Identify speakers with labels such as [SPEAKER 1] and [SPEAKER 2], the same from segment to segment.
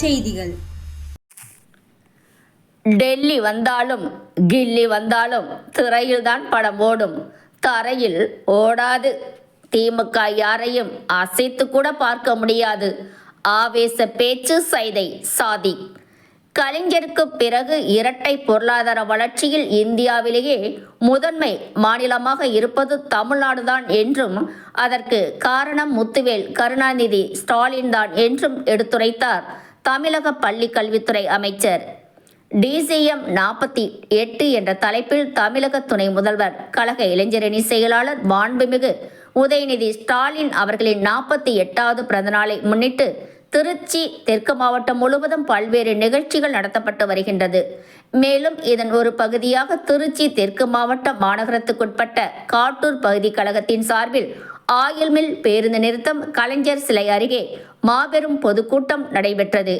[SPEAKER 1] செய்திகள்.
[SPEAKER 2] டெல்லி வந்தாலும் கில்லி வந்தாலும் திரையில்தான் படம் ஓடும். தரையில் ஓடாது. திமுக யாரையும் அசைத்து கூட பார்க்க முடியாது. ஆவேச பேச்சு சைதை சாதி. கலைஞருக்கு பிறகு இரட்டை பொருளாதார வளர்ச்சியில் இந்தியாவிலேயே முதன்மை மாநிலமாக இருப்பது தமிழ்நாடுதான் என்றும் அதற்கு காரணம் முத்துவேல் கருணாநிதி ஸ்டாலின் தான் என்றும் எடுத்துரைத்தார். தமிழக பள்ளி கல்வித்துறை அமைச்சர் டிசிஎம் நாற்பத்தி எட்டு என்ற தலைப்பில் தமிழக துணை முதல்வர் கழக இளைஞரணி செயலாளர் மாண்புமிகு உதயநிதி ஸ்டாலின் அவர்களின் நாற்பத்தி எட்டாவது பிறந்தநாளை முன்னிட்டு திருச்சி தெற்கு மாவட்டம் முழுவதும் பல்வேறு நிகழ்ச்சிகள் நடத்தப்பட்டு வருகின்றது. மேலும் இதன் ஒரு பகுதியாக திருச்சி தெற்கு மாவட்ட மாநகரத்துக்குட்பட்ட காட்டூர் பகுதி கழகத்தின் சார்பில் ஆயில் மில் பேருந்து நிறுத்தம் கலைஞர் சிலை அருகே மாபெரும் பொதுக்கூட்டம் நடைபெற்றது.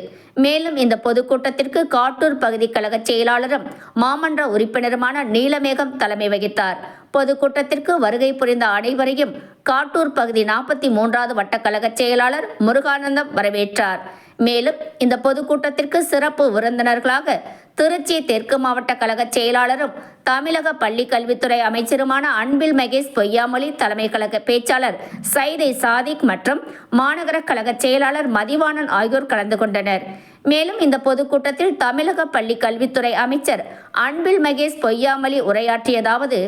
[SPEAKER 2] மேலும் இந்த பொதுக்கூட்டத்திற்கு காட்டூர் பகுதி கழக செயலாளரும் மாமன்ற உறுப்பினருமான நீலமேகம் தலைமை வகித்தார். பொதுக்கூட்டத்திற்கு வருகை புரிந்த அனைவரையும் காட்டூர் பகுதி நாற்பத்தி மூன்றாவது வட்டக்கழக செயலாளர் முருகானந்தம் வரவேற்றார். மேலும் இந்த பொதுக்கூட்டத்திற்கு சிறப்பு விருந்தினர்களாக திருச்சி தெற்கு மாவட்ட கழக செயலாளரும் தமிழக பள்ளி கல்வித்துறை அமைச்சருமான அன்பில் மகேஷ் பொய்யாமொழி தலைமை கழக பேச்சாளர் சைதை சாதிக் மற்றும் மாநகர கழக செயலாளர் மதிவாணன் ஆகியோர் கலந்து கொண்டனர். மேலும் இந்த பொதுக்கூட்டத்தில் தமிழக பள்ளி கல்வித்துறை அமைச்சர் அன்பில் மகேஷ் பொய்யாமொழி உரையாற்றியதாவது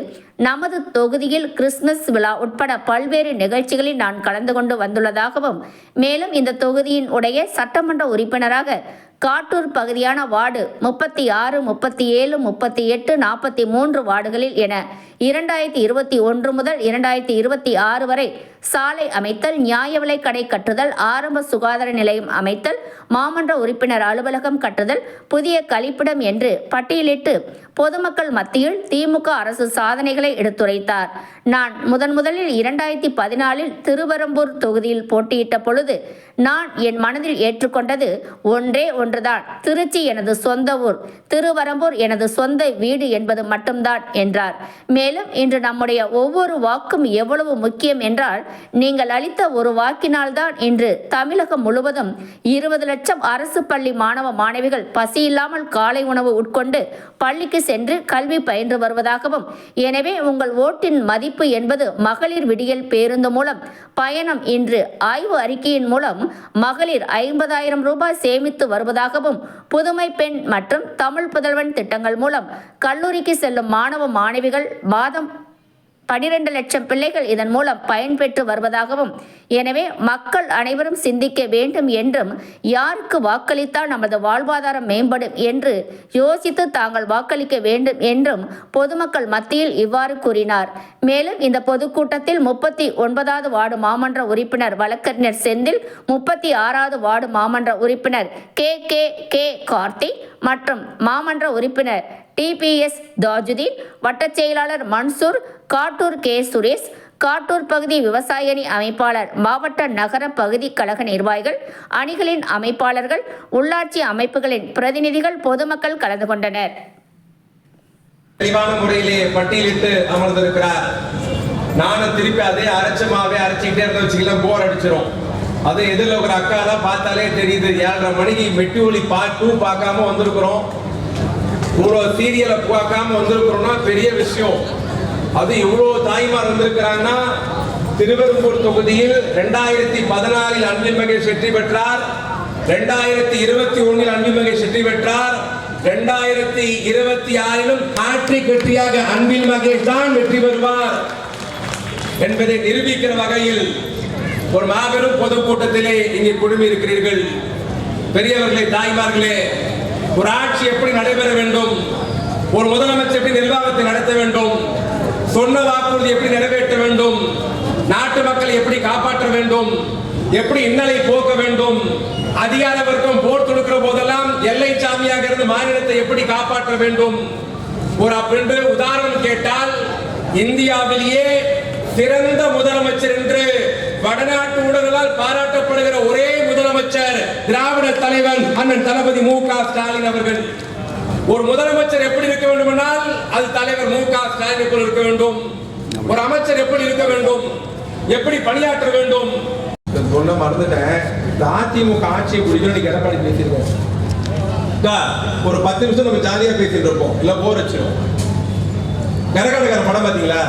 [SPEAKER 2] நமது தொகுதியில் கிறிஸ்துமஸ் விழா உட்பட பல்வேறு நிகழ்ச்சிகளில் நான் கலந்து கொண்டு வந்துள்ளதாகவும் மேலும் இந்த தொகுதியின் உடைய சட்டமன்ற உறுப்பினராக காட்டூர் பகுதியான வார்டு முப்பத்தி ஆறு முப்பத்தி ஏழு முப்பத்தி எட்டு நாற்பத்தி மூன்று வார்டுகளில் என இரண்டாயிரத்தி இருபத்தி ஒன்று முதல் இரண்டாயிரத்தி இருபத்தி ஆறு வரை சாலை அமைத்தல் நியாய விலை கடை கட்டுதல் ஆரம்ப சுகாதார நிலையம் அமைத்தல் மாமன்ற உறுப்பினர் அலுவலகம் கட்டுதல் புதிய கழிப்பிடம் என்று பட்டியலிட்டு பொதுமக்கள் மத்தியில் திமுக அரசு சாதனைகளை எடுத்துரைத்தார். நான் முதன் முதலில் இரண்டாயிரத்தி பதினாலில் திருவரம்பூர் தொகுதியில் போட்டியிட்ட பொழுது நான் என் மனதில் ஏற்றுக்கொண்டது ஒன்றே ஒன்றுதான். திருச்சி எனது சொந்த ஊர் திருவரம்பூர் எனது சொந்த வீடு என்பது மட்டும்தான் என்றார். மேலும் இன்று நம்முடைய ஒவ்வொரு வாக்கும் எவ்வளவு முக்கியம் என்றால் நீங்கள் அளித்த ஒரு வாக்கினால்தான் இன்று தமிழகம் முழுவதும் இருபது லட்சம் அரசு பள்ளி மாணவ மாணவிகள் பசியில்லாமல் காலை உணவு உட்கொண்டு பள்ளிக்கு சென்று கல்வி பயின்று வருவதாகவும் எனவே உங்கள் ஓட்டின் மதிப்பு என்பது மகளிர் விடியல் பேருந்து மூலம் பயணம் இன்று ஆய்வு அறிக்கையின் மூலம் மகளிர் ஐம்பதாயிரம் ரூபாய் சேமித்து வருவதாகவும் புதுமை பெண் மற்றும் தமிழ் புதல்வன் திட்டங்கள் மூலம் கல்லூரிக்கு செல்லும் மாணவ மாணவிகள் மாதம் பனிரெண்டு லட்சம் பிள்ளைகள் இதன் மூலம் பயன்பெற்று வருவதாகவும் எனவே மக்கள் அனைவரும் சிந்திக்க வேண்டும் என்றும் யாருக்கு வாக்களித்தால் நமது வாழ்வாதாரம் மேம்படும் என்று யோசித்து தாங்கள் வாக்களிக்க வேண்டும் என்றும் பொதுமக்கள் மத்தியில் இவ்வாறு கூறினார். மேலும் இந்த பொதுக்கூட்டத்தில் முப்பத்தி ஒன்பதாவது வார்டு மாமன்ற உறுப்பினர் வழக்கறிஞர் செந்தில் முப்பத்தி ஆறாவது வார்டு மாமன்ற உறுப்பினர் கே கே கே கார்த்திக் மற்றும் மாமன்ற உறுப்பினர் டிபிஎஸ் தாஜுதீன் வட்டச் செயலாளர் மன்சூர் காட்டூர் கே. சுரேஷ் காட்டூர் பகுதி விவசாய அணி அமைப்பாளர் மாவட்ட நகர பகுதி கழக நிர்வாகிகள் அணிகளின் அமைப்பாளர்கள் உள்ளாட்சி அமைப்புகளின் பிரதிநிதிகள் பொதுமக்கள் கலந்து கொண்டனர்.
[SPEAKER 3] தெளிவான முறையிலே பட்டியலிட்டு அமர்ந்திருக்கிறார். நானும் திருப்பி அதே அரைச்சமாவே அரைச்சிக்கிட்டே இருந்த வச்சுக்கலாம் போர் அடிச்சிடும் அது எதிரில் ஒரு அக்கா தான் பார்த்தாலே தெரியுது ஏழரை மணிக்கு மெட்டி ஒளி பார்ட் டூ பார்க்காம வந்திருக்கிறோம். இவ்வளோ சீரியலை பார்க்காம வந்திருக்கிறோம்னா பெரிய விஷயம். அது இவ்வளோ தாய்மார் வந்திருக்கிறாங்கன்னா திருவெரும்பூர் தொகுதியில் ரெண்டாயிரத்தி பதினாறில் அன்பில் மகேஷ் வெற்றி பெற்றார். ரெண்டாயிரத்தி இருபத்தி ஒன்னில் அன்பில் மகேஷ் வெற்றி பெற்றார். ரெண்டாயிரத்தி இருபத்தி ஆறிலும் ஹாட்ரிக் வெற்றியாக அன்பில் மகேஷ் தான் வெற்றி பெறுவார் என்பதை நிரூபிக்கிற வகையில் ஒரு மாபெரும் பொதுக்கூட்டத்திலே இங்கே குழுமி இருக்கிறீர்கள் பெரியவர்களே தாய்மார்களே ஒரு ஆட்சி எப்படி நடைபெற வேண்டும்? ஒரு முதலமைச்சர் எப்படி நிர்வாகத்தை நடத்த வேண்டும்? சொன்ன வாக்குறுதி எப்படி நிறைவேற்ற வேண்டும்? நாட்டு மக்களை எப்படி காப்பாற்ற வேண்டும்? எப்படி இன்னலை போக்க வேண்டும்? அதிகார வர்க்கம் போர் தொடுக்கிற போதெல்லாம் எல்லை சாமியாக இருந்து மாநிலத்தை எப்படி காப்பாற்ற வேண்டும்? ஒரு அப்படின்னு உதாரணம் கேட்டால் இந்தியாவிலேயே சிறந்த முதலமைச்சர் என்று வடநாட்டு ஊடகங்களால் பாராட்டப்படுகிற ஒரே முதலமைச்சர் திராவிட தலைவன் அண்ணன் தளபதி மு க ஸ்டாலின் அவர்கள். ஒரு முதலமைச்சர் எப்படி இருக்க வேண்டுமென்றால் அது தலைவர் மு க ஸ்டாலின் போல் இருக்க வேண்டும். ஒரு அமைச்சர் எப்படி இருக்க வேண்டும்? எப்படி பணியாற்ற வேண்டும்? சொல்ல மறந்துட்டேன். அதிமுக ஆட்சியை பிடிக்கணும் எடப்பாடி பேசியிருக்கோம். ஒரு பத்து நிமிஷம் நம்ம ஜாலியா பேசிட்டு இருப்போம். இல்ல போர் வச்சிரும் கரகாட்டக்கார படம் பாத்தீங்களா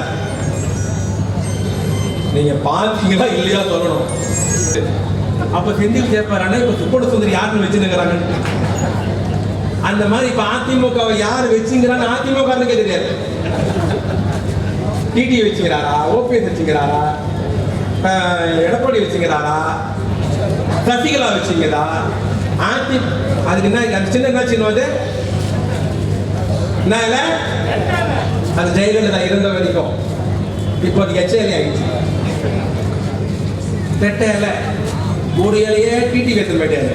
[SPEAKER 3] நீங்க பார்த்தீங்களா இல்லையா சொல்லணும். அப்ப செந்தில் கேட்பாரு அண்ணா இப்ப சுப்போட சுந்தரி யாருன்னு வச்சுருக்கிறாங்கன்னு அந்த மாதிரி இப்ப அதிமுகவை யார் வச்சுங்கிறான்னு அதிமுக தெரியாது டிடி வச்சுக்கிறாரா ஓபிஎஸ் வச்சுக்கிறாரா எடப்பாடி வச்சுக்கிறாரா சசிகலா வச்சுக்கிறா ஆதி அதுக்கு என்ன அது சின்ன என்ன சின்ன அது? என்ன இல்ல அது ஜெயலலிதா இருந்த வரைக்கும். இப்போ அது எச்சரிக்கை ஆயிடுச்சு. ரெட்டை இல்லை ஒரு இலையே டிடி எடுத்துட்டு போயிட்டாரு.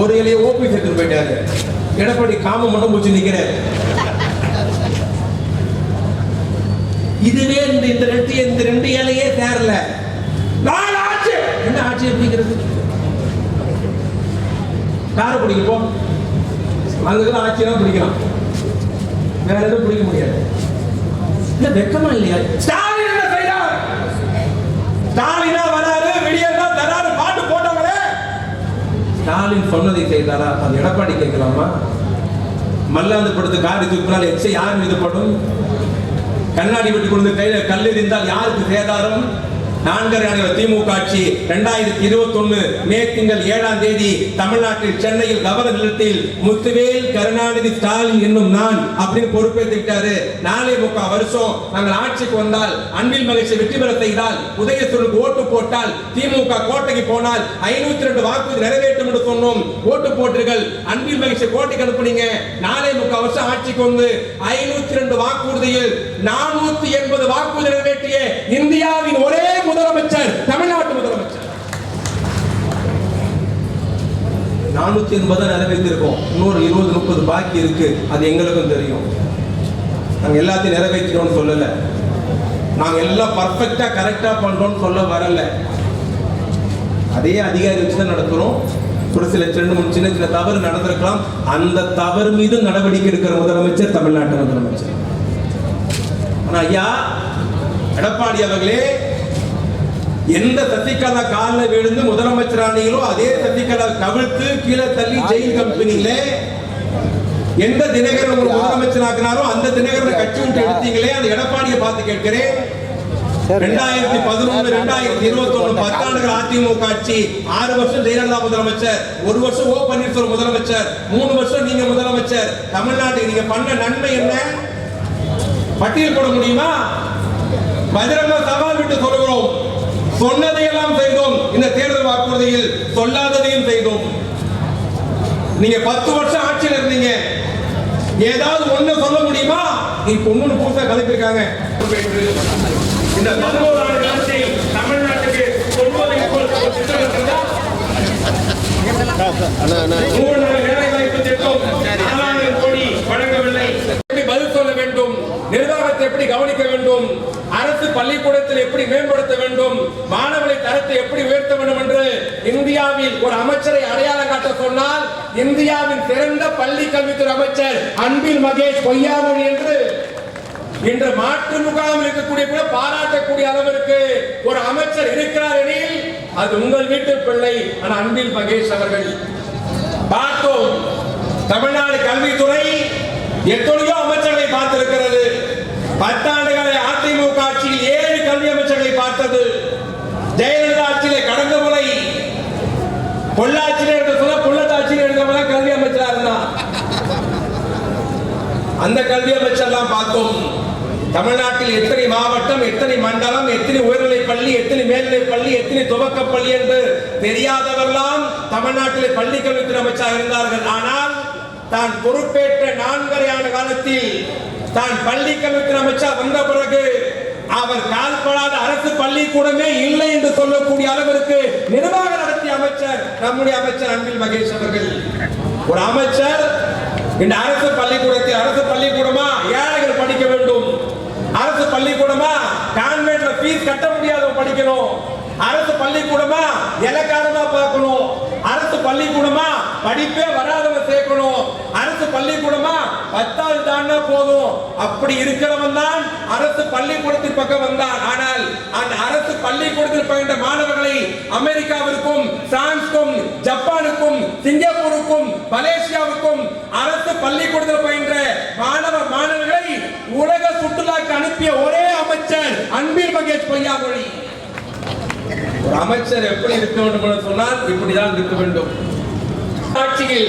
[SPEAKER 3] ஒரு இலையை ஓபிஎஸ் எடுத்துட்டு போயிட்டாரு. எடப்பாடி காம மட்டும் பிடிச்சி நிற்கிறாரு இதுவே இந்த இந்த ரெண்டு இந்த ரெண்டு இலையே தேரல நாலு ஆட்சி என்ன ஆட்சி அப்படிங்கிறது? யாரை பிடிக்கப்போம் போ. ஆட்சி தான் பிடிக்கலாம். வேற எதுவும் பிடிக்க முடியாது. இல்லை வெக்கமா இல்லையா? ஸ்டாலின் என்ன செய்யலாம் ஸ்டாலினா ஸ்டாலின் சொன்னதை செய்தாரா? அது எடப்பாடி கேட்கலாமா? மல்லாந்து படுத்து காரி தூக்கினால் எச்சை யார் மீது படும்? கண்ணாடி வெட்டி கொண்டு கையில் கல் எறிந்தால் யாருக்கு சேதாரம்? நான்கரை அடைவர் திமுக ஆட்சி இரண்டாயிரத்தி இருபத்தி ஒண்ணு மே திங்கள் ஏழாம் தேதி தமிழ்நாட்டில் சென்னையில் கவர்னர் இல்லத்தில் முத்துவேல் கருணாநிதி ஸ்டாலின் என்னும் நான் அப்படின்னு பொறுப்பேற்றுக்கிட்டாரு நாலே முக்கால் வருஷம் நாங்கள் ஆட்சிக்கு வந்தால் அன்பில் மகிழ்ச்சி வெற்றி பெற செய்தால் உதயசூருக்கு ஓட்டு போட்டால் திமுக கோட்டைக்கு போனால் ஐநூத்தி ரெண்டு வாக்குறுதி நிறைவேற்றும் என்று சொன்னோம். ஓட்டு போட்டீர்கள் அன்பில் மகிழ்ச்சி கோட்டைக்கு அனுப்புனீங்க. நாலே முக்கால் வருஷம் ஆட்சிக்கு வந்து ஐநூத்தி ரெண்டு வாக்குறுதியில் நானூத்தி எண்பது வாக்குறுதி நிறைவேற்றிய இந்தியாவின் ஒரே முதலமைச்சர் தமிழ்நாட்டு முதலமைச்சர். நானூத்தி எண்பது நிறைவேற்றிருக்கோம். இன்னொரு இருபது முப்பது பாக்கி இருக்கு. அது எங்களுக்கும் தெரியும். நாங்க எல்லாத்தையும் நிறைவேற்றினோம்னு சொல்லல. நாங்க எல்லாம் பர்ஃபெக்டா கரெக்டா பண்றோம்னு சொல்ல வரல. அதே அதிகாரி வச்சு தான் நடத்துறோம். ஒரு சில ரெண்டு மூணு சின்ன சின்ன தவறு நடந்திருக்கலாம். அந்த தவறு மீது நடவடிக்கை எடுக்கிற முதலமைச்சர் தமிழ்நாட்டு முதலமைச்சர். ஆனா ஐயா எடப்பாடி அவர்களே எந்த சசிகலா காலில் விழுந்து முதலமைச்சர் ஆனீங்களோ அதே சசிகலா கவிழ்த்து கீழே தள்ளி ஜெயில் கம்பெனியில எந்த தினகரன் உங்களுக்கு முதலமைச்சர் ஆக்கினாரோ அந்த தினகரனை கட்சி விட்டு எடுத்தீங்களே அந்த எடப்பாடியை பார்த்து கேட்கிறேன். ரெண்டாயிரத்தி பதினொன்று ரெண்டாயிரத்தி இருபத்தி ஒண்ணு பத்தாண்டுகள் அதிமுக ஆட்சி ஆறு வருஷம் ஜெயலலிதா முதலமைச்சர் ஒரு வருஷம் ஓ பன்னீர்செல்வம் முதலமைச்சர் மூணு வருஷம் நீங்க முதலமைச்சர். தமிழ்நாட்டுக்கு நீங்க பண்ண நன்மை என்ன? பட்டியல் போட முடியுமா? பகிரங்க சவால் விட்டு சொல்கிறோம் சொன்னதையெல்லாம் செய்தோம். இந்த தேர்தல் வாக்குறுதியில் சொல்லாததையும் செய்தோம். நீங்க பத்து வருஷம் ஆட்சியில் இருந்தீங்க. ஏதாவது ஒண்ணு சொல்ல முடியுமா? இப்ப ஒண்ணு புதுசா கலப்பிருக்காங்க இந்த பதினோரு ஆண்டு காலத்தில் தமிழ்நாட்டுக்கு சொல்வது போல் திட்டம் இருக்கிறதா? நூறு நாள் வேலை வாய்ப்பு திட்டம் நாலாயிரம் கோடி வழங்கவில்லை எப்படி பதில் சொல்ல வேண்டும் நிர்வாகத்தை எப்படி கவனிக்க வேண்டும்? அரசு பள்ளிக்கூடத்தில் எப்படி மேம்படுத்த வேண்டும்? மாணவர்களை தரத்தை எப்படி உயர்த்த வேண்டும் என்று இந்தியாவில் ஒரு அமைச்சரை அடையாளம் காட்ட சொன்னால் இந்தியாவின் சிறந்த பள்ளி கல்வித்துறை அமைச்சர் அன்பில் மகேஷ் பொய்யாமொழி என்று. இன்று மாற்று முகாம் இருக்கக்கூடிய கூட பாராட்டக்கூடிய அளவிற்கு ஒரு அமைச்சர் இருக்கிறார் எனில் அது உங்கள் வீட்டு பிள்ளை ஆனால் அன்பில் மகேஷ் அவர்கள். பார்த்தோம் தமிழ்நாடு கல்வித்துறை எத்தனையோ அமைச்சர்களை பார்த்திருக்கிறது. பத்தாண்டுகளை அதிமுக ஆட்சியில் ஏழு கல்வி அமைச்சர்களை பார்த்தது. ஜெயலலிதா ஆட்சியிலே கடந்த முறை பொள்ளாச்சியில இருந்த சொல்ல பொள்ளத்தாட்சியில் இருந்தவங்க கல்வி அமைச்சரா இருந்தான். அந்த கல்வி அமைச்சர்லாம் பார்த்தோம் தமிழ்நாட்டில் எத்தனை மாவட்டம் எத்தனை மண்டலம் எத்தனை உயர்நிலை பள்ளி எத்தனை மேல்நிலை பள்ளி எத்தனை துவக்க பள்ளி என்று தெரியாதவரெல்லாம் தமிழ்நாட்டில் பள்ளி கல்வித்துறை அமைச்சராக இருந்தார்கள். ஆனால் தான் பொறுப்பேற்ற நான்கரை ஆண்டு காலத்தில் தான் பள்ளி கல்வித்துறை அமைச்சர் வந்த பிறகு அவர் கால்படாத அரசு பள்ளிக்கூடமே இல்லை என்று சொல்லக்கூடிய அளவிற்கு நிர்வாகம் நடத்திய அமைச்சர் நம்முடைய அமைச்சர் அன்பில் மகேஷ் அவர்கள். ஒரு அமைச்சர் இந்த அரசு பள்ளிக்கூடத்தில் அரசு பள்ளிக்கூடமா? ஏழைகள் படிக்க வேண்டும். அரசு பள்ளிக்கூடமா? கான்வென்ட்ல ஃபீஸ் கட்ட முடியாதவங்க படிக்கணும். அரசு பள்ளிக்கூடமா? இலக்காரமா பார்க்கணும். அரசு பள்ளிக்கூடமா? படிப்பே வராதவன் சேர்க்கணும். பத்தாவது தாண்டா போதும். அப்படி இருக்கிறவன் தான் அரசு பள்ளிக்கூடத்தின் பக்கம் வந்தான். ஆனால் அந்த அரசு பள்ளிக்கூடத்தில் பயின்ற மாணவர்களை அமெரிக்காவிற்கும் பிரான்ஸ்க்கும் ஜப்பானுக்கும் சிங்கப்பூருக்கும் மலேசியாவுக்கும் அரசு பள்ளிக்கூடத்தில் பயின்ற மாணவ மாணவர்களை உலக சுற்றுலாக்கு அனுப்பிய ஒரே அமைச்சர் அன்பில் மகேஷ் பொய்யாமொழி. ஒரு அமைச்சர் எப்படி இருக்க வேண்டும் என்று சொன்னால் இப்படிதான் இருக்க வேண்டும். ஆட்சியில்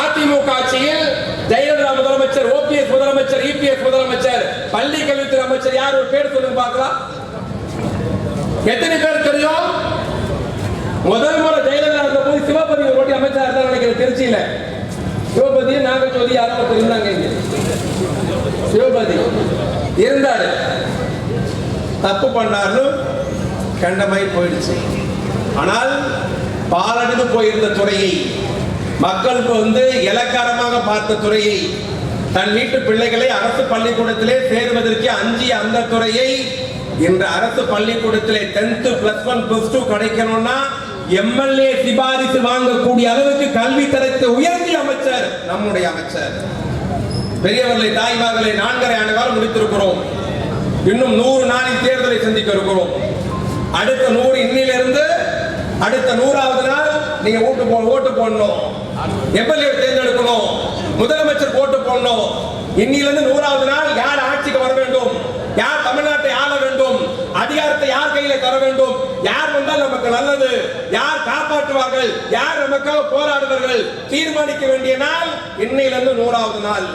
[SPEAKER 3] அதிமுக ஆட்சியில் ஜெயலலிதா முதலமைச்சர் ஓபிஎஸ் முதலமைச்சர் இபிஎஸ் முதலமைச்சர் பள்ளி கல்வித்துறை அமைச்சர் யார்? ஒரு பேர் சொல்லுங்க பார்க்கலாம். எத்தனை பேர் தெரியும்? முதல் முறை ஜெயலலிதா இருந்த போது சிவபதி ஒரு வாட்டி அமைச்சர் இருந்தா நினைக்கிறேன் திருச்சியில. சிவபதி நாகஜோதி யாரோ ஒருத்தர் இருந்தாங்க இங்க. சிவபதி இருந்தாரு. தப்பு பண்ணார்னு கண்டமாய் போயிடுச்சு. ஆனால் பாலடைந்து போயிருந்த துறையை மக்களுக்கு வந்து இலக்காரமாக பார்த்த துறையை தன் வீட்டு பிள்ளைகளை அரசு பள்ளிக்கூடத்திலே சேர்வதற்கு அஞ்சிய அந்த துறையை இன்று அரசு பள்ளிக்கூடத்திலே tenth plus one plus two கிடைக்கணும்னா எம்எல்ஏ சிபாரிசு வாங்கக்கூடிய அளவுக்கு கல்வி தரத்தை உயர்த்திய அமைச்சர் நம்முடைய அமைச்சர். பெரியவர்களை தாய்மார்களை நான்கரை ஆண்டு காலம் முடித்திருக்கிறோம். இன்னும் நூறு நாளில் தேர்தலை சந்திக்க இருக்கிறோம். அடுத்த நூறு இன்னிலிருந்து அடுத்த நூறாவது நாள் நீங்க ஓட்டு போ ஓட்டு போடணும். எம்எல்ஏ தேர்ந்தெடுக்கணும். முதலமைச்சர் ஓட்டு போடணும். இன்னிலிருந்து நூறாவது நாள் யார் ஆட்சிக்கு வர வேண்டும்? யார் தமிழ்நாட்டை ஆள வேண்டும்? அதிகாரத்தை யார் கையில தர வேண்டும்? யார் வந்தால் நமக்கு நல்லது? யார் காப்பாற்றுவார்கள்? யார் நமக்காக போராடுவார்கள்? தீர்மானிக்க வேண்டிய நாள் இன்னையிலிருந்து நூறாவது நாள்.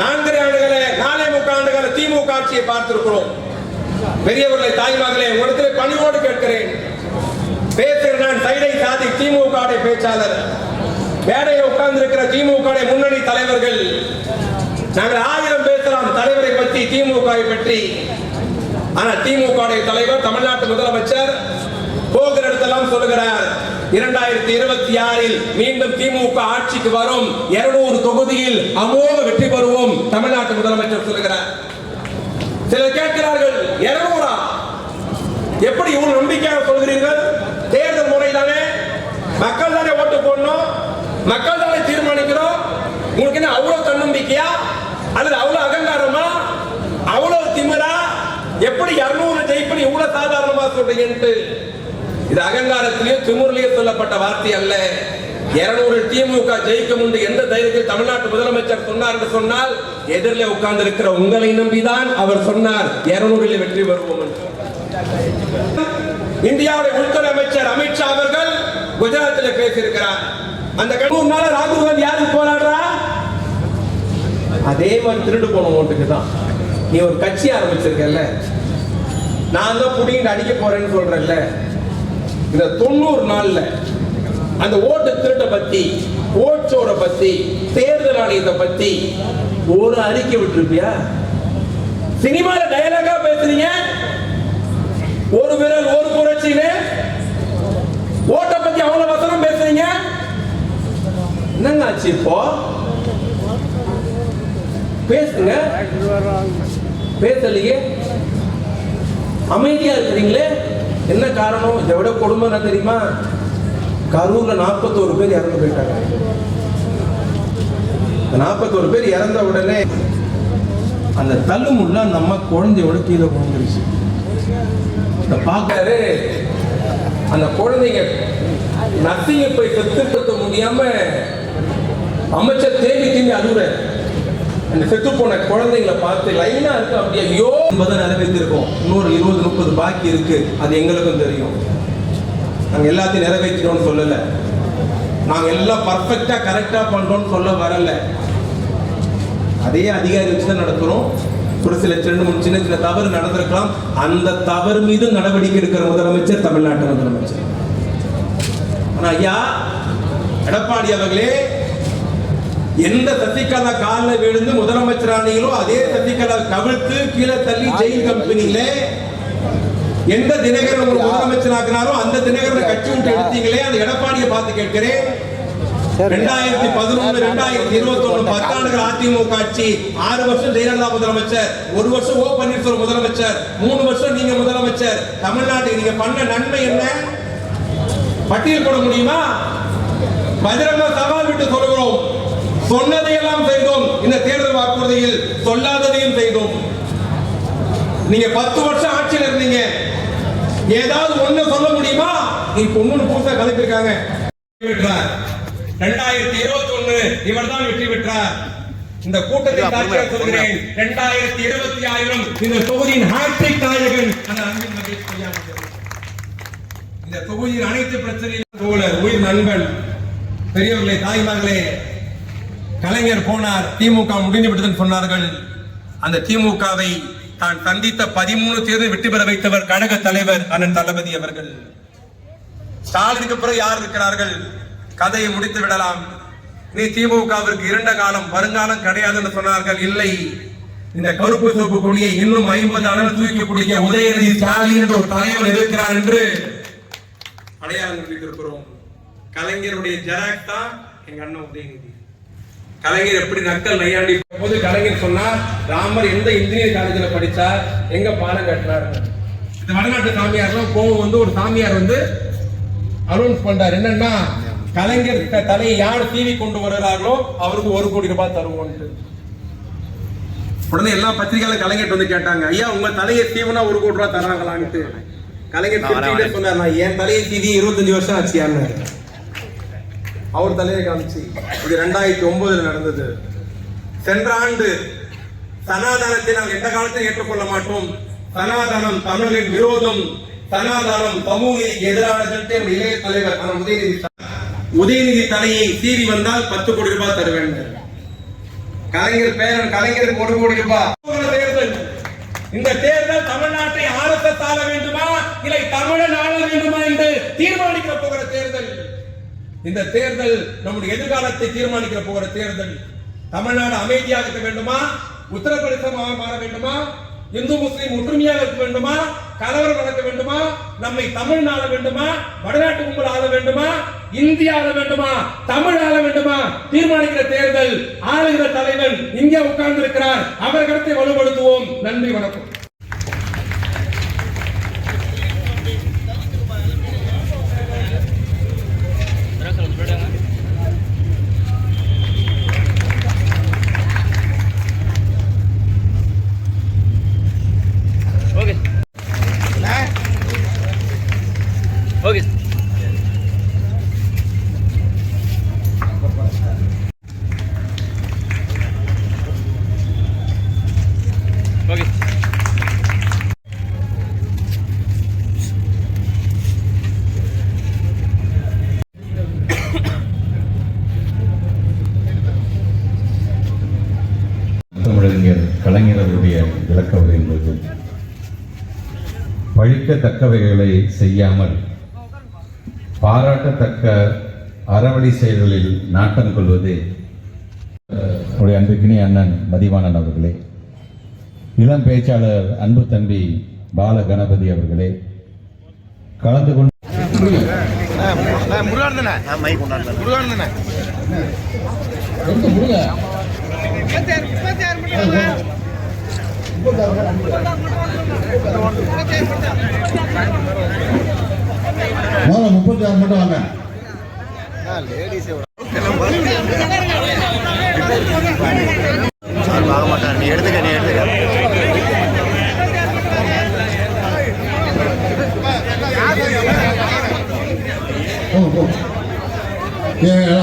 [SPEAKER 3] நான்கரை ஆண்டுகளே நாலே முக்கால் ஆண்டுகள திமுக ஆட்சியை பார்த்திருக்கிறோம். பெரியவர்களை தாய்மார்களே உங்களிடத்தில் பணிவோடு கேட்கிறேன். பேசுகிற நான் சைடை சாதி திமுக பேச்சாளர். மேடையில் உட்கார்ந்து இருக்கிற திமுக முன்னணி தலைவர்கள். நாங்கள் ஆயிரம் பேசலாம் தலைவரை பற்றி திமுக பற்றி. ஆனா திமுக தலைவர் தமிழ்நாட்டு முதலமைச்சர் போகிற இடத்தெல்லாம் சொல்லுகிறார். இரண்டாயிரத்தி இருபத்தி ஆறில் மீண்டும் திமுக ஆட்சிக்கு வரும். இருநூறு தொகுதியில் அமோக வெற்றி பெறுவோம் தமிழ்நாட்டு முதலமைச்சர் சொல்லுகிறார். சிலர் கேட்கிறார்கள் இருநூறா? எப்படி இவ்வளவு நம்பிக்கையாக சொல்கிறீர்கள்? தேர்தல் முறை தானே மக்கள் தானே ஓட்டு போடணும்? மக்கள் தானே தீர்மானிக்கிறோம் உங்களுக்கு என்ன அவ்வளவு தன்னம்பிக்கையா? அல்லது அவ்வளவு அகங்காரமா? அவ்வளவு திமிரா? எப்படி இருநூறு ஜெயிப்பனி இவ்வளவு சாதாரணமா சொல்றீங்கன்ட்டு? இது அகங்காரத்திலேயே திமுறிலேயே சொல்லப்பட்ட வார்த்தை அல்ல. இருநூறு திமுக ஜெயிக்கும் என்று எந்த தைரியத்தில் தமிழ்நாட்டு முதலமைச்சர் சொன்னார் என்று சொன்னால் எதிரில் உட்கார்ந்து இருக்கிற உங்களை நம்பிதான் அவர் சொன்னார் இருநூறில் வெற்றி பெறுவோம் என்று. இந்தியாவுடைய உள்துறை அமைச்சர் அமித்ஷா அவர்கள் குஜராத்தில் பேசியிருக்கிறார். அந்த கண்ணூர் ராகுல் காந்தி யாருக்கு போராடுறா? அதே மாதிரி திருடு போன ஓட்டுக்கு தான். நீ ஒரு கட்சி ஆரம்பிச்சிருக்கல நான் தான் புடிங்கிட்டு அடிக்க போறேன்னு சொல்றேன்ல. இந்த தொண்ணூறு நாள்ல அந்த ஓட்டு திருட்டை பத்தி ஓட்சோட பத்தி தேர்தல் ஆணையத்தை பத்தி ஒரு அறிக்கை விட்டுருப்பியா? சினிமால டயலாகா பேசுறீங்க. ஒரு விரல் ஒரு புரட்சின்னு ஓட்டை பத்தி அவ்வளவு வசனம் பேசுறீங்க? என்னங்க ஆச்சு இப்போ? பேசுங்க. பேசலையே. அமைதியா இருக்கிறீங்களே? என்ன காரணம்? இதை விட கொடுமை என்ன தெரியுமா? கரூர்ல நாற்பத்தோரு பேர் இறந்து போயிட்டாங்க. நாற்பத்தோரு பேர் இறந்த உடனே அந்த தள்ளுமுள்ள நம்ம குழந்தையோட கீழே குழந்திருச்சு இந்த பார்க்காரு அந்த குழந்தைங்க நத்திங்க போய் செத்துப்படுத்த முடியாம அமைச்சர் தேடி தேடி அழுகுற அந்த செத்து போன குழந்தைங்களை பார்த்து லைனா இருக்கு அப்படியே ஐயோ. என்பதை நிறைவேற்றிருக்கோம். இன்னொரு இருபது முப்பது பாக்கி இருக்கு. அது எங்களுக்கும் தெரியும். நாங்கள் எல்லாத்தையும் நிறைவேற்றிட்டோம்னு சொல்லலை. நாங்கள் எல்லாம் பர்ஃபெக்டாக கரெக்டாக பண்ணுறோம்னு சொல்ல வரல. அதே அதிகாரி வச்சு தான் நடத்துகிறோம் ஒரு சில ரெண்டு மூணு சின்ன சின்ன தவறு நடந்திருக்கலாம். அந்த தவறு மீது நடவடிக்கை எடுக்கிற முதலமைச்சர் தமிழ்நாட்டு முதலமைச்சர். ஆனா ஐயா எடப்பாடி அவர்களே எந்த சசிகலா காலில் விழுந்து முதலமைச்சர் ஆனீங்களோ அதே சசிகலா கவிழ்த்து கீழே தள்ளி ஜெயில் கம்பெனியில எந்த தினகரன் முதலமைச்சர் ஆக்கினாரோ அந்த தினகரனை கட்சி விட்டு எடுத்தீங்களே அந்த எடப்பாடியை பார்த்து கேட்கிறேன். ரெண்டாயிரத்தி பதினொன்று ரெண்டாயிரத்தி இருபத்தி ஒண்ணு பத்தாண்டுகள் அதிமுக ஆட்சி. ஆறு வருஷம் ஜெயலலிதா முதலமைச்சர் ஒரு வருஷம் ஓ பன்னீர்செல்வம் முதலமைச்சர் மூணு வருஷம் நீங்க முதலமைச்சர். தமிழ்நாட்டுக்கு நீங்க பண்ண நன்மை என்ன? பட்டியல் போட முடியுமா? பகிரங்க சவால் விட்டு சொல்கிறோம். சொன்னதையெல்லாம் செய்தோம். இந்த தேர்தல் வாக்குறுதியில் சொல்லாததையும் செய்தோம். நீங்க பத்து வருஷம் ஆட்சியில் இருந்தீங்க. ஏதாவது ஒண்ணு சொல்ல முடியுமா? நீ பொண்ணு புதுசா கலப்பிருக்காங்க ரெண்டாயிரத்தி இருபத்தி ஒண்ணு இவர் தான் வெற்றி பெற்றார். இந்த கூட்டத்தை சாட்சியாக சொல்கிறேன். ரெண்டாயிரத்தி இருபத்தி ஆயிரம் இந்த தொகுதியின் ஹாட்ரிக் நாயகன் அந்த அன்பின் மகேஷ். இந்த தொகுதியின் அனைத்து பிரச்சனையும் தோழர் உயிர் நண்பன் பெரியவர்களே தாய்மார்களே கலைஞர் போனார் திமுக முடிந்து விட்டதுன்னு சொன்னார்கள். அந்த திமுகவை தான் சந்தித்த பதிமூணு தேர்தல் வெற்றி பெற வைத்தவர் கழக தலைவர் அண்ணன் தளபதி அவர்கள். ஸ்டாலினுக்கு பிறகு யார் இருக்கிறார்கள்? கதையை முடித்து விடலாம். நீ திமுகவிற்கு இரண்ட காலம் வருங்காலம் கிடையாதுன்னு சொன்னார்கள். இல்லை. இந்த கருப்பு சோப்பு கொடியை இன்னும் ஐம்பது அளவு தூக்கி பிடிக்க உதயநிதி ஸ்டாலின் என்ற ஒரு தலைவர் இருக்கிறார் என்று அடையாளம் கண்டிருக்கிறோம் கலைஞருடைய ஜெராக் தான் எங்க அண்ணன் உதயநிதி. கலைஞர் எப்படி நக்கல் நையாண்டி போது கலைஞர் சொன்னார் ராமர் எந்த இன்ஜினியர் காலேஜில் படித்தார் எங்க பாலம் கட்டினார் இந்த வடநாட்டு சாமியார்லாம் கோவம் வந்து ஒரு சாமியார் வந்து அனௌன்ஸ் பண்றார். என்னன்னா கலைஞர் தலையை யார் தீவி கொண்டு வருகிறார்களோ அவருக்கு ஒரு கோடி ரூபாய் தருவோம்ட்டு உடனே எல்லா பத்திரிகையாளர் கலைஞர் வந்து கேட்டாங்க ஐயா உங்க தலையை தீவுனா ஒரு கோடி ரூபாய் தராங்களான்ட்டு. கலைஞர் சொன்னார் நான் என் தலையை தீவி இருபத்தஞ்சு வருஷம் ஆச்சியான்னு. அவர் தலையை காமிச்சு இது ரெண்டாயிரத்தி ஒன்பதுல நடந்தது. சென்ற ஆண்டு சனாதனத்தை நாம் எந்த காலத்திலும் ஏற்றுக்கொள்ள மாட்டோம். சனாதனம் தமிழின் விரோதம். சனாதனம் சமூக எதிரானது இளைய தலைவர் உதயநிதி. உதயநிதி தலையை சீறி வந்தால் பத்து கோடி ரூபாய் தருவேன். கலைஞர் பேரன் கலைஞருக்கு ஒரு கோடி ரூபாய். தேர்தல் இந்த தேர்தல் தமிழ்நாட்டை ஆர்எஸ்எஸ் வேண்டுமா? இல்லை தமிழன் ஆள வேண்டுமா என்று தீர்மானிக்க போகிற தேர்தல்? இந்த தேர்தல் நம்முடைய எதிர்காலத்தை தீர்மானிக்க போகிற தேர்தல். தமிழ்நாடு அமைதியாக இருக்க வேண்டுமா? உத்தரப்பிரதேசமாக மாற வேண்டுமா? இந்து முஸ்லீம் ஒற்றுமையாக இருக்க வேண்டுமா? கலவரம் நடக்க வேண்டுமா? நம்மை தமிழ் ஆள வேண்டுமா? வடநாட்டு கும்பல் ஆள வேண்டுமா? இந்தியா ஆள வேண்டுமா? தமிழ் ஆள வேண்டுமா? தீர்மானிக்கிற தேர்தல் ஆளுகிற தலைவன் இங்கே உட்கார்ந்து இருக்கிறார் அவர் கருத்தை வலுப்படுத்துவோம். நன்றி வணக்கம்.
[SPEAKER 4] பழிக்கத்தக்கவைகளை செய்யாமல் பாராட்டத்தக்க அறவழி செயல்களில் நாட்டம் கொள்வது உடைய அன்பிற்கினி அண்ணன் மதிவானன் அவர்களே இளம் பேச்சாளர் அன்பு தம்பி பால கணபதி அவர்களே கலந்து கொண்டு
[SPEAKER 5] முருகானந்தன நான் மைக் கொண்டாடுறேன் முருகானந்தனே
[SPEAKER 6] முதல்ல முப்பத்தி ஆறு மட்டும் வாங்க.
[SPEAKER 5] லேடிஸ் சார் பார்க்க மாட்டார். நீ எடுத்துக்க நீ எடுத்துக்க.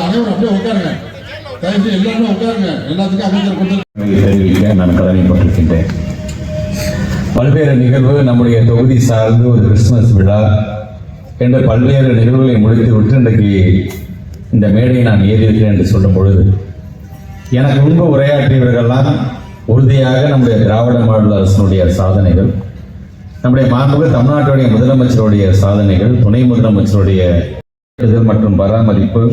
[SPEAKER 6] அனைவரும் அப்படியே உட்காருங்க. தயவு செய்து எல்லாருமே உட்காருங்க. எல்லாத்துக்கும் அமைச்சர் கொடுத்து
[SPEAKER 4] நான் கடமைப்பட்டிருக்கின்றேன் பல்வேறு நிகழ்வு நம்முடைய தொகுதி சார்ந்து ஒரு கிறிஸ்துமஸ் விழா என்ற பல்வேறு நிகழ்வுகளை முடித்துவிட்டு இன்றைக்கு இந்த மேடையை நான் ஏறியிருக்கிறேன் என்று சொல்லும் பொழுது எனக்கு முன்பு உரையாற்றியவர்கள்லாம் உறுதியாக நம்முடைய திராவிட மாடல் அரசனுடைய சாதனைகள் நம்முடைய மாண்புமிகு தமிழ்நாட்டுடைய முதலமைச்சருடைய சாதனைகள் துணை முதலமைச்சருடைய மற்றும் பராமரிப்பு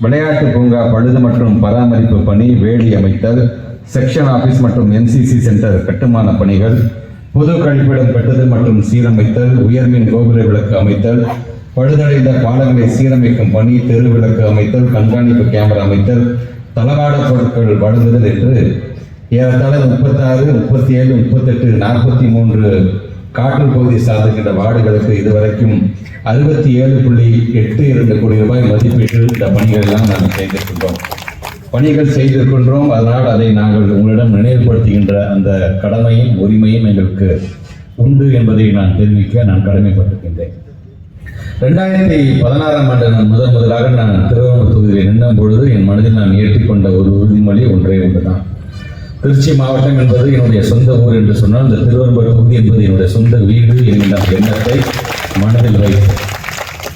[SPEAKER 4] விளையாட்டு பூங்கா பழுது மற்றும் பராமரிப்பு பணி வேலி அமைத்தல் செக்ஷன் ஆஃபீஸ் மற்றும் என்சிசி சென்டர் கட்டுமான பணிகள் பொது கழிப்பிடம் கட்டுதல் மற்றும் சீரமைத்தல் உயர்மின் கோபுர விளக்கு அமைத்தல் பழுதடைந்த பாலங்களை சீரமைக்கும் பணி தெரு விளக்கு அமைத்தல் கண்காணிப்பு கேமரா அமைத்தல் தளவாட பொருட்கள் வழங்குதல் என்று ஏறத்தாழ முப்பத்தாறு முப்பத்தி ஏழு முப்பத்தெட்டு நாற்பத்தி மூன்று காற்று பகுதி சார்ந்திருக்கின்ற வார்டுகளுக்கு இதுவரைக்கும் அறுபத்தி ஏழு புள்ளி எட்டு இரண்டு கோடி ரூபாய் மதிப்பீட்டில் இந்த பணிகள் எல்லாம் நாங்கள் செய்திருக்கின்றோம். பணிகள் செய்திருக்கின்றோம். அதனால் அதை நாங்கள் உங்களிடம் நினைவுபடுத்துகின்ற அந்த கடமையும் உரிமையும் எங்களுக்கு உண்டு என்பதை நான் தெரிவிக்க நான் கடமைப்பட்டிருக்கின்றேன். ரெண்டாயிரத்தி பதினாறாம் ஆண்டு நான் முதன் முதலாக நான் திருவண்ணாமலை தொகுதியில் நின்னும் பொழுது என் மனதில் நான் ஏற்றிக்கொண்ட ஒரு உறுதிமொழி ஒன்றே ஒன்றுதான். திருச்சி மாவட்டம் என்பது என்னுடைய சொந்த ஊர் என்று சொன்னால் இந்த திருவண்ணாமலை தொகுதி என்பது என்னுடைய சொந்த வீடு என்கின்ற எண்ணத்தை மனதில் வைத்தேன்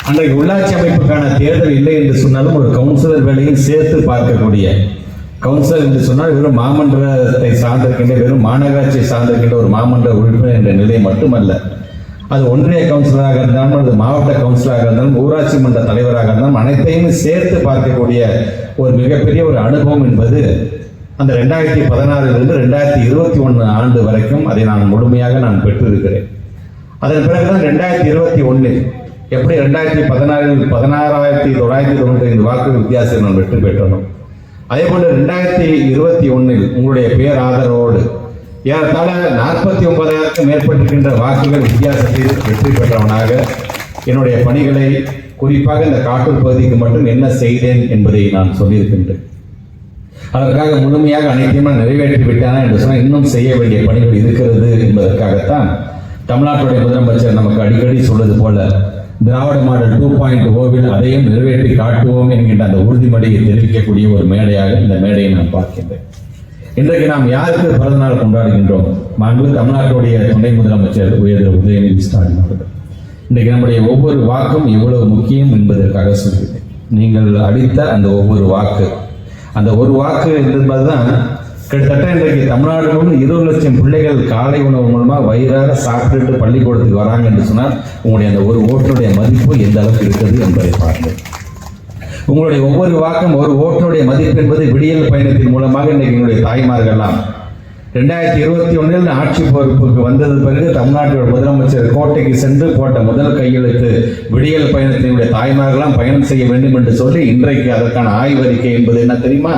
[SPEAKER 4] அன்றைக்கு உள்ளாட்சி அமைப்புக்கான தேர்தல் இல்லை என்று சொன்னாலும் ஒரு கவுன்சிலர் வேலையும் சேர்த்து பார்க்கக்கூடிய கவுன்சிலர் என்று சொன்னால் வெறும் மாமன்றத்தை சார்ந்திருக்கின்ற வெறும் மாநகராட்சியை சார்ந்திருக்கின்ற ஒரு மாமன்ற உறுப்பினர் என்ற நிலை மட்டுமல்ல. அது ஒன்றிய கவுன்சிலராக இருந்தாலும் அது மாவட்ட கவுன்சிலராக இருந்தாலும் ஊராட்சி மன்ற தலைவராக இருந்தாலும் அனைத்தையும் சேர்த்து பார்க்கக்கூடிய ஒரு மிகப்பெரிய ஒரு அனுபவம் என்பது அந்த ரெண்டாயிரத்தி பதினாறிலிருந்து ரெண்டாயிரத்தி இருபத்தி ஒன்று ஆண்டு வரைக்கும் அதை நான் முழுமையாக நான் பெற்றிருக்கிறேன். அதன் பிறகுதான் ரெண்டாயிரத்தி இருபத்தி ஒன்றில் எப்படி ரெண்டாயிரத்தி பதினாறில் பதினாறாயிரத்தி தொள்ளாயிரத்தி தொண்ணூற்றி ஐந்து வாக்கு வித்தியாசத்தில் நான் வெற்றி பெற்றனும் அதே போல ரெண்டாயிரத்தி இருபத்தி ஒன்றில் உங்களுடைய பேர் ஆதரவோடு ஏறத்தாழ நாற்பத்தி ஒன்பதாயிரத்துக்கும் மேற்பட்டிருக்கின்ற வாக்குகள் வித்தியாசத்தில் வெற்றி பெற்றவனாக என்னுடைய பணிகளை குறிப்பாக இந்த காட்டூர் பகுதிக்கு மட்டும் என்ன செய்தேன் என்பதை நான் சொல்லியிருக்கின்றேன். அதற்காக முழுமையாக அனைத்தையும் நிறைவேற்றி விட்டானா என்று சொன்னால் இன்னும் செய்ய வேண்டிய பணிகள் இருக்கிறது என்பதற்காகத்தான் தமிழ்நாட்டுடைய முதலமைச்சர் நமக்கு அடிக்கடி சொல்வது போல திராவிட மாடல் டூ பாயிண்ட் ஓவில் அதையும் நிறைவேற்றி காட்டுவோம் என்கின்ற அந்த உறுதிமொழியை தெரிவிக்கக்கூடிய ஒரு மேடையாக இந்த மேடையை நான் பார்க்கின்றேன் இன்றைக்கு நாம் யாருக்கு பிறந்தநாள் கொண்டாடுகின்றோம்? மாண்பு தமிழ்நாட்டுடைய துணை முதலமைச்சர் உயர் உதயநிதி ஸ்டாலின் அவர்கள். இன்றைக்கு நம்முடைய ஒவ்வொரு வாக்கும் எவ்வளவு முக்கியம் என்பதற்காக சொல்கிறேன். நீங்கள் அளித்த அந்த ஒவ்வொரு வாக்கு அந்த ஒரு வாக்கு என்பதுதான் கிட்டத்தட்ட இன்றைக்கு தமிழ்நாடு முழுவதும் இருபது லட்சம் பிள்ளைகள் காலை உணவு மூலமாக வயிறார சாப்பிட்டுட்டு பள்ளிக்கூடத்துக்கு வராங்க என்று சொன்னால் உங்களுடைய அந்த ஒரு ஓட்டுடைய மதிப்பு எந்த அளவுக்கு இருக்குது என்பதை பாருங்கள். உங்களுடைய ஒவ்வொரு வாக்கம் ஒரு ஓட்டுடைய மதிப்பு என்பது விடியல் பயணத்தின் மூலமாக இன்றைக்கு என்னுடைய தாய்மார்கள்லாம். ரெண்டாயிரத்தி இருபத்தி ஒன்றில் ஆட்சி பொறுப்புக்கு வந்தது பிறகு தமிழ்நாட்டோட முதலமைச்சர் கோட்டைக்கு சென்று போட்ட முதல் கையெழுத்து விடியல் பயணத்தினுடைய தாய்மார்கள்லாம் பயணம் செய்ய வேண்டும் என்று சொல்லி இன்றைக்கு அதற்கான ஆய்வறிக்கை என்பது என்ன தெரியுமா?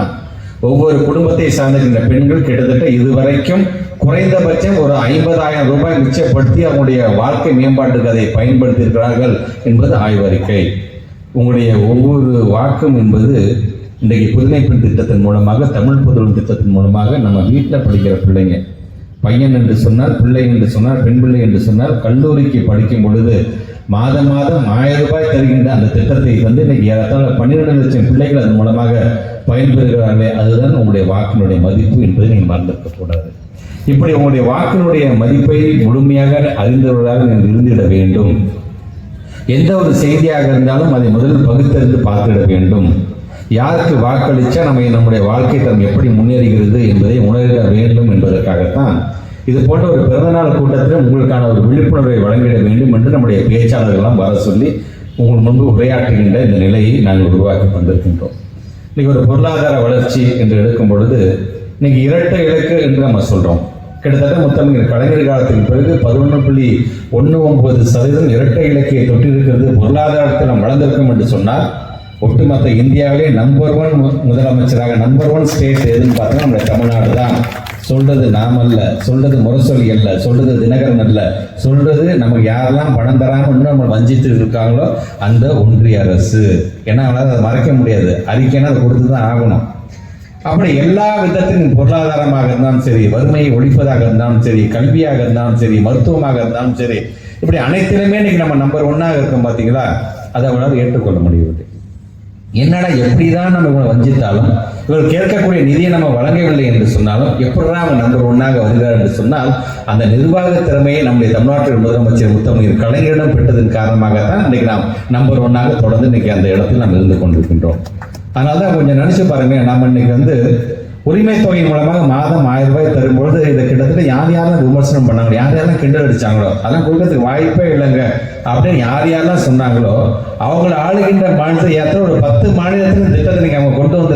[SPEAKER 4] ஒவ்வொரு குடும்பத்தை சார்ந்திருக்கின்ற பெண்கள் கிட்டத்தட்ட இதுவரைக்கும் குறைந்தபட்சம் ஒரு ஐம்பதாயிரம் ரூபாய் மிச்சப்படுத்தி அவங்களுடைய வாழ்க்கை மேம்பாட்டுக்கு அதை பயன்படுத்தியிருக்கிறார்கள் என்பது ஆய்வறிக்கை. உங்களுடைய ஒவ்வொரு வாக்கும் என்பது இன்றைக்கு புதுமை பெண் திட்டத்தின் மூலமாக தமிழ் புதுமை திட்டத்தின் மூலமாக நம்ம வீட்டில் படிக்கிற பிள்ளைங்க. பையன் என்று சொன்னால் பிள்ளை என்று சொன்னால் பெண் பிள்ளை என்று சொன்னால் கல்லூரிக்கு படிக்கும் பொழுது மாதம் மாதம் ஆயிரம் ரூபாய் தருகின்ற அந்த திட்டத்தை வந்து இன்னைக்கு ஏறத்தாழ பன்னிரெண்டு லட்சம் பிள்ளைகள் அதன் மூலமாக பயன்பெறுகிறார்களே அதுதான் உங்களுடைய வாக்கினுடைய மதிப்பு என்பதை நீங்கள் மறந்திருக்க கூடாது. இப்படி உங்களுடைய வாக்கினுடைய மதிப்பை முழுமையாக அறிந்தவர்களாக நீங்கள் இருந்திட வேண்டும். எந்த ஒரு செய்தியாக இருந்தாலும் அதை முதலில் பகுத்தறிந்து பார்த்துட வேண்டும். யாருக்கு வாக்களித்தா நம்ம நம்முடைய வாழ்க்கை தரம் எப்படி முன்னேறுகிறது என்பதை உணர வேண்டும் என்பதற்காகத்தான் இது போன்ற ஒரு பிறந்தநாள் கூட்டத்தில் உங்களுக்கான ஒரு விழிப்புணர்வை வழங்கிட வேண்டும் என்று நம்முடைய பேச்சாளர்கள்லாம் வர சொல்லி உங்கள் முன்பு உரையாற்றுகின்ற இந்த நிலையை நாங்கள் உருவாக்கி வந்திருக்கின்றோம் இன்னைக்கு ஒரு பொருளாதார வளர்ச்சி என்று எடுக்கும் பொழுது இன்னைக்கு இரட்டை இலக்கு என்று நம்ம சொல்கிறோம் கிட்டத்தட்ட மொத்தம் கலைஞர் காலத்தின் பிறகு பதினொன்று புள்ளி ஒன்று ஒன்பது சதவீதம் இரட்டை இலக்கியை தொட்டிருக்கிறது பொருளாதாரத்தில் நாம் வளர்ந்திருக்கும் என்று சொன்னால் ஒட்டுமொத்த இந்தியாவிலே நம்பர் ஒன் முதலமைச்சராக நம்பர் ஒன் ஸ்டேட் எதுன்னு பார்த்தா நம்முடைய தமிழ்நாடு தான். சொல்றது நாம் அல்ல சொல்றது முரசொலி அல்ல சொல்றது தினகரன் அல்ல. சொல்றது நமக்கு யாரெல்லாம் பணம் தராம இன்னும் நம்ம வஞ்சித்து இருக்காங்களோ அந்த ஒன்றிய அரசு. ஏன்னா அவனால் அதை மறைக்க முடியாது. அறிக்கைன்னா அதை கொடுத்து தான் ஆகணும். அப்படி எல்லா விதத்திலும் பொருளாதாரமாக இருந்தாலும் சரி வறுமையை ஒழிப்பதாக இருந்தாலும் சரி கல்வியாக இருந்தாலும் சரி மருத்துவமாக இருந்தாலும் சரி இப்படி அனைத்திலுமே இன்னைக்கு நம்ம நம்பர் ஒன்னாக இருக்கோம் பார்த்தீங்களா அதை அவங்களால ஏற்றுக்கொள்ள முடியவில்லை. என்னடா எப்படிதான் நம்ம இவங்களை வஞ்சித்தாலும் இவர்கள் கேட்கக்கூடிய நிதியை நம்ம வழங்கவில்லை என்று சொன்னாலும் எப்படிதான் அவங்க நண்பர் ஒன்றாக வருகிறார் என்று சொன்னால் அந்த நிர்வாக திறமையை நம்முடைய தமிழ்நாட்டில் முதலமைச்சர் முத்தமிழ் கலைஞரிடம் பெற்றதன் காரணமாகத்தான் இன்றைக்கு நாம் நம்பர் ஒன்னாக தொடர்ந்து இன்னைக்கு அந்த இடத்தில் நாம் இருந்து கொண்டிருக்கின்றோம். அதனால தான் கொஞ்சம் நினைச்சு பாருங்க நம்ம இன்னைக்கு வந்து உரிமை தொகை மூலமாக மாதம் ஆயிரம் ரூபாய் தரும்பொழுது இதை கிட்டத்தட்ட யார் யாரெல்லாம் விமர்சனம் பண்ணாங்களோ யார் யாரெல்லாம் கிண்டல் அடிச்சாங்களோ அதெல்லாம் கொடுக்கறதுக்கு வாய்ப்பே இல்லைங்க. அப்படின்னு யார் யாரெல்லாம் சொன்னாங்களோ அவங்கள ஆளுகின்ற மாநிலத்தை ஏற்ற ஒரு பத்து மாநிலத்தில் திட்டத்தை நீங்க அவங்க கொண்டு வந்து